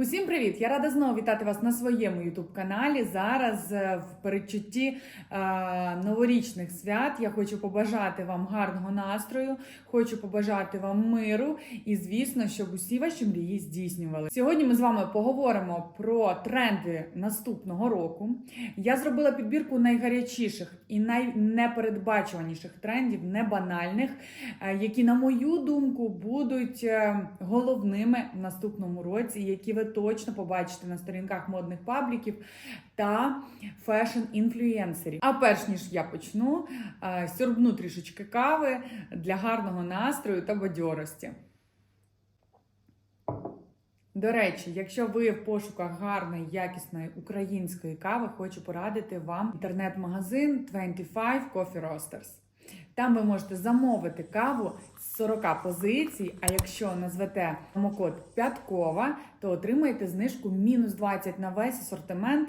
Усім привіт! Я рада знову вітати вас на своєму youtube каналі. Зараз е, в передчутті е, новорічних свят я хочу побажати вам гарного настрою, хочу побажати вам миру і, звісно, щоб усі ваші мрії здійснювали. Сьогодні ми з вами поговоримо про тренди наступного року. Я зробила підбірку найгарячіших і найнепередбачуваніших трендів, небанальних, е, які, на мою думку, будуть е, головними в наступному році, які ви точно побачите на сторінках модних пабліків та фешн-інфлюєнсерів. А перш ніж я почну, е, сьорбну трішечки кави для гарного настрою та бадьорості. До речі, якщо ви в пошуках гарної, якісної української кави, хочу порадити вам інтернет-магазин 25 Coffee Roasters. Там ви можете замовити каву з 40 позицій. А якщо назвете промокод П'яткова, то отримаєте знижку мінус 20 на весь асортимент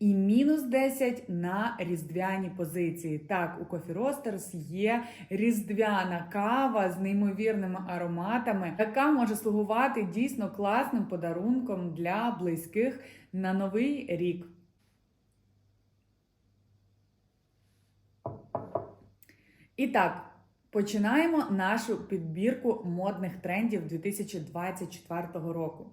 і мінус 10 на різдвяні позиції. Так, у Coffee Roasters є різдвяна кава з неймовірними ароматами, яка може слугувати дійсно класним подарунком для близьких на новий рік. І так, починаємо нашу підбірку модних трендів 2024 року.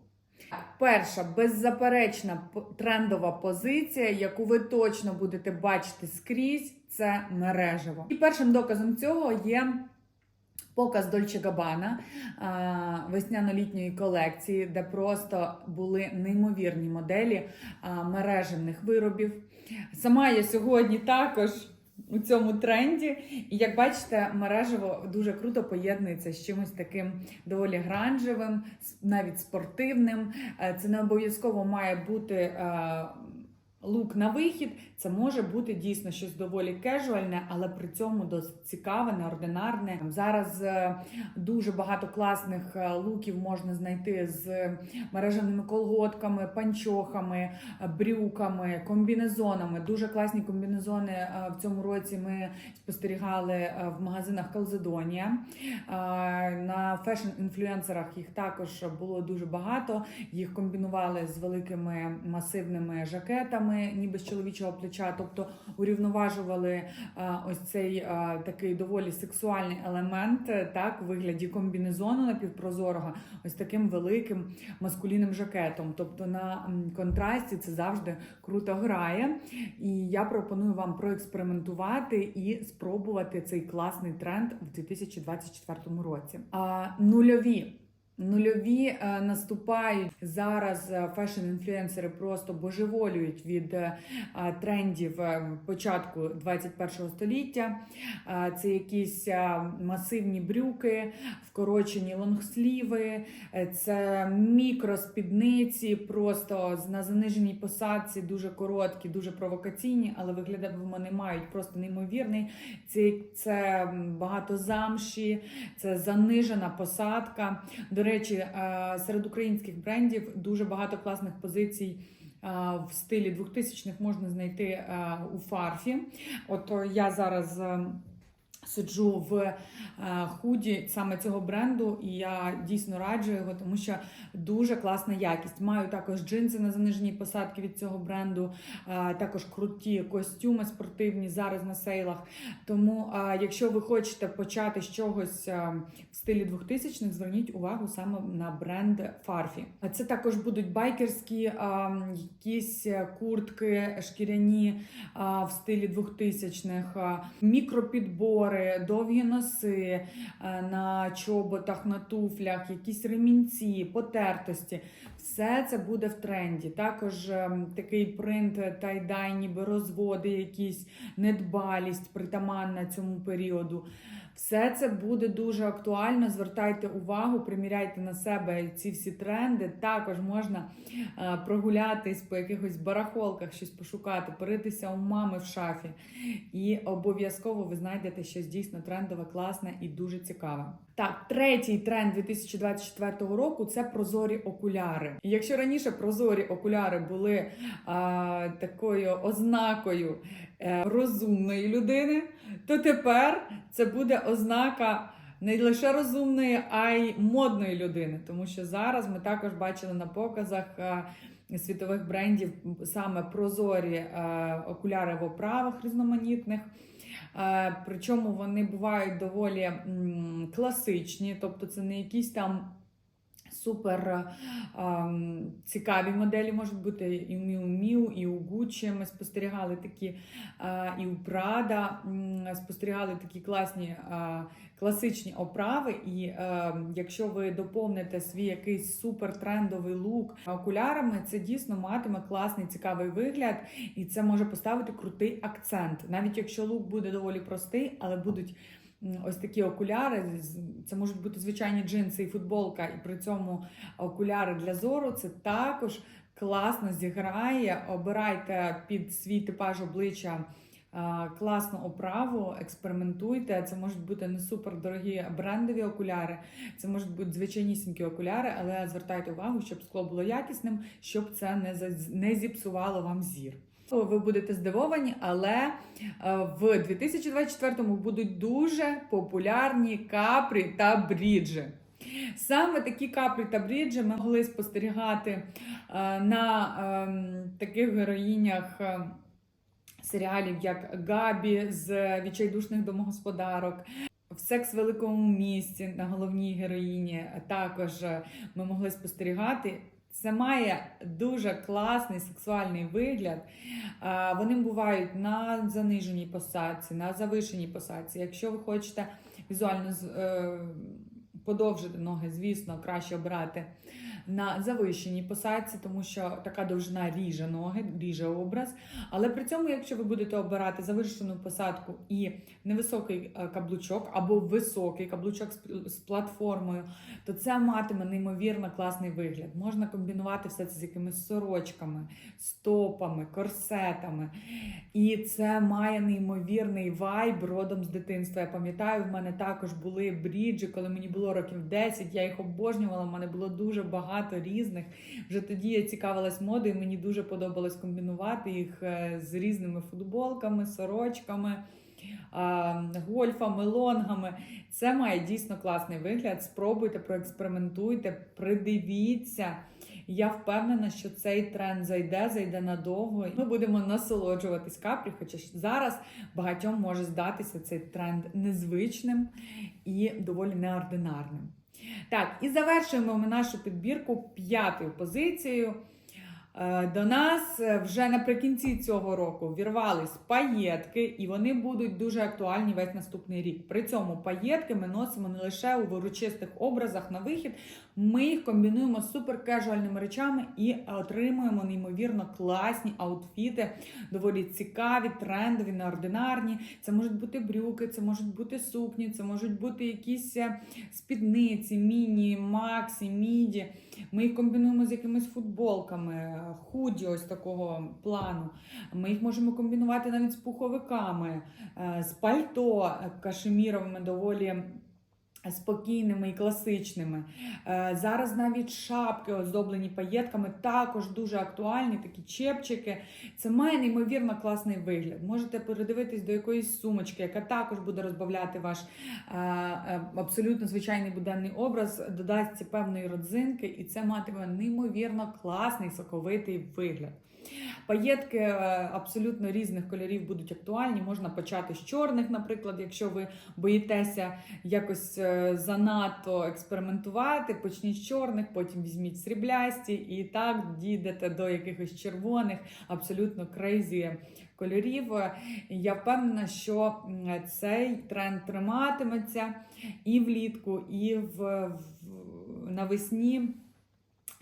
Перша беззаперечна трендова позиція, яку ви точно будете бачити скрізь, це мережево. І першим доказом цього є показ Dolce Gabbana весняно-літньої колекції, де просто були неймовірні моделі мережевних виробів. Сама я сьогодні також у цьому тренді. І як бачите, мережево дуже круто поєднується з чимось таким доволі гранжевим, навіть спортивним. Е, Це не обов'язково має бути. Лук на вихід, це може бути дійсно щось доволі кежуальне, але при цьому досить цікаве, неординарне. Зараз е, дуже багато класних е, луків можна знайти з мережевними колготками, панчохами, е, брюками, комбінезонами. Дуже класні комбінезони в цьому році ми спостерігали в магазинах. Е, На фешн-інфлюенсерах їх також було дуже багато. Їх комбінували з великими масивними жакетами, ніби з чоловічого плеча, тобто урівноважували е, ось цей е, такий доволі сексуальний елемент, е, так, у вигляді комбінезону напівпрозорого, ось таким великим маскулінним жакетом. Тобто на контрасті це завжди круто грає. І я пропоную вам проекспериментувати і спробувати цей класний тренд в 2024 році. А нульові. Нульові е, наступають зараз. е, Фешн-інфлюенсери просто божеволюють від е, трендів початку 21 століття. Це якісь масивні брюки, вкорочені лонгсліви, це мікроспідниці, просто на заниженій посадці, дуже короткі, дуже провокаційні, але вигляд вони мають просто неймовірний. Це, це багато замші, це занижена посадка. До речі, е, серед українських брендів дуже багато класних позицій. е, В стилі 2000-х можна знайти е, у фарфі. От я зараз сиджу в е, худі саме цього бренду, і я дійсно раджу його, тому що дуже класна якість. Маю також джинси на заниженій посадці від цього бренду, е, також круті костюми спортивні зараз на сейлах. Тому, е, якщо ви хочете почати з чогось в стилі 2000-х, зверніть увагу саме на бренд Фарфі. А Це також будуть байкерські якісь куртки шкіряні в стилі 2000-х, а, мікропідбори, довгі носи на чоботах, на туфлях, якісь ремінці, потертості. Все це буде в тренді. Також ем, такий принт тайдай, ніби розводи, якісь недбалість притаманна цьому періоду. Все це буде дуже актуально. Звертайте увагу, приміряйте на себе ці всі тренди. Також можна е, прогулятись по якихось барахолках, щось пошукати, поритися у мами в шафі. І обов'язково ви знайдете щось дійсно трендове, класне і дуже цікаве. Так, третій тренд 2024 року це прозорі окуляри. Якщо раніше прозорі окуляри були а, такою ознакою розумної людини, то тепер це буде ознака не лише розумної, а й модної людини. Тому що зараз ми також бачили на показах е, світових брендів саме прозорі е, окуляри в оправах різноманітних. Е, Причому вони бувають доволі класичні, тобто це не якісь там. Супер ем, цікаві моделі можуть бути і у Miu Miu, і у Gucci. Ми спостерігали такі, е, і у Prada спостерігали такі класні е, класичні оправи. І е, якщо ви доповните свій якийсь супер трендовий лук окулярами, це дійсно матиме класний цікавий вигляд, і це може поставити крутий акцент. Навіть якщо лук буде доволі простий, але будуть. Ось такі окуляри, це можуть бути звичайні джинси і футболка, і при цьому окуляри для зору це також класно зіграє. Обирайте під свій типаж обличчя класну оправу, експериментуйте. Це можуть бути не супер дорогі брендові окуляри, це можуть бути звичайнісінькі окуляри, але звертайте увагу, щоб скло було якісним, щоб це не зіпсувало вам зір. Ви будете здивовані, але е, в 2024-му будуть дуже популярні капрі та бріджі. Саме такі капрі та бріджі ми могли спостерігати е, на ем, таких героїнях е, серіалів, як Габі з відчайдушних домогосподарок. В секс великому місті на головній героїні також ми могли спостерігати. Це має дуже класний сексуальний вигляд. Вони бувають на заниженій посадці, на завишеній посадці. Якщо ви хочете візуально е, подовжити ноги, звісно, краще обирати на завищеній посадці, тому що така довжина ріже ноги, ріже образ. Але при цьому, якщо ви будете обирати завищену посадку і невисокий е, каблучок або високий каблучок з, з платформою, то це матиме неймовірно класний вигляд. Можна комбінувати все це з якимись сорочками, стопами, корсетами. І це має неймовірний вайб родом з дитинства. Я пам'ятаю, в мене також були бріджі, коли мені було років 10, я їх обожнювала. в мене було дуже багато різних. Вже тоді я цікавилась модою, мені дуже подобалось комбінувати їх е, з різними футболками, сорочками. Гольфами, лонгами. Це має дійсно класний вигляд. Спробуйте, проекспериментуйте, придивіться. Я впевнена, що цей тренд зайде, зайде надовго. Ми будемо насолоджуватись капрі, хоча зараз багатьом може здатися цей тренд незвичним і доволі неординарним. Так, і завершуємо ми нашу підбірку п'ятою позицією. Е, До нас е, вже наприкінці цього року вірвались паєтки, і вони будуть дуже актуальні весь наступний рік. При цьому паєтки ми носимо не лише у вирочистих образах на вихід, ми їх комбінуємо з суперкежуальними речами і отримуємо неймовірно класні аутфіти, доволі цікаві, трендові, неординарні. Це можуть бути брюки, це можуть бути сукні, це можуть бути якісь е, спідниці, міні, максі, міді. Ми їх комбінуємо з якимись футболками, худі ось такого плану. Ми їх можемо комбінувати навіть з пуховиками, е, з пальто е, кашеміровими доволі. Спокійними і класичними. Е, Зараз навіть шапки, оздоблені паєтками, також дуже актуальні, такі чепчики. Це має неймовірно класний вигляд. Можете передивитись до якоїсь сумочки, яка також буде розбавляти ваш е, е, абсолютно звичайний буденний образ, додасться певної родзинки, і це матиме неймовірно класний соковитий вигляд. Паєтки е, абсолютно різних кольорів будуть актуальні. Можна почати з чорних, наприклад, якщо ви боїтеся якось е, занадто експериментувати, почніть з чорних, потім візьміть сріблясті, і так дійдете до якихось червоних, абсолютно крейзі кольорів. Я впевнена, що цей тренд триматиметься і влітку, і в, в навесні.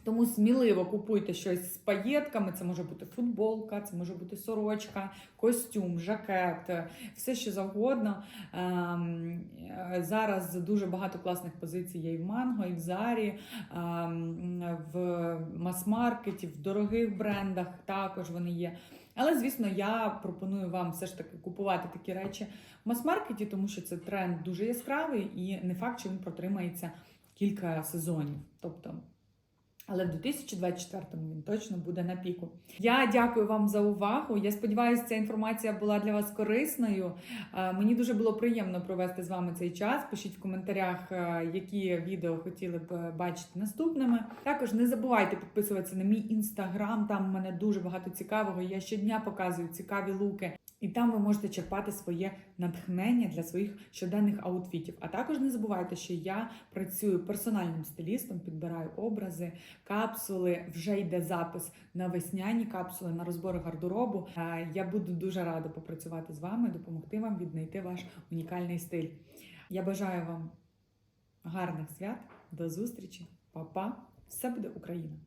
Тому сміливо купуйте щось з паєтками. Це може бути футболка, це може бути сорочка, костюм, жакет, все що завгодно. Ем, е, Зараз дуже багато класних позицій є і в Манго, і в Зарі, ем, в мас-маркеті, в дорогих брендах також вони є. Але, звісно, я пропоную вам все ж таки купувати такі речі в мас-маркеті, тому що це тренд дуже яскравий і не факт, що він протримається кілька сезонів. Тобто Але в 2024 він точно буде на піку. Я дякую вам за увагу. Я сподіваюся, ця інформація була для вас корисною. Е, Мені дуже було приємно провести з вами цей час. Пишіть в коментарях, е, які відео хотіли б е, бачити наступними. Також не забувайте підписуватися на мій інстаграм. Там в мене дуже багато цікавого. Я щодня показую цікаві луки. І там ви можете черпати своє натхнення для своїх щоденних аутфітів. А також не забувайте, що я працюю персональним стилістом, підбираю образи, капсули. Вже йде запис на весняні капсули, на розбори гардеробу. Я буду дуже рада попрацювати з вами, допомогти вам віднайти ваш унікальний стиль. Я бажаю вам гарних свят, до зустрічі, Па-па! Все буде Україна!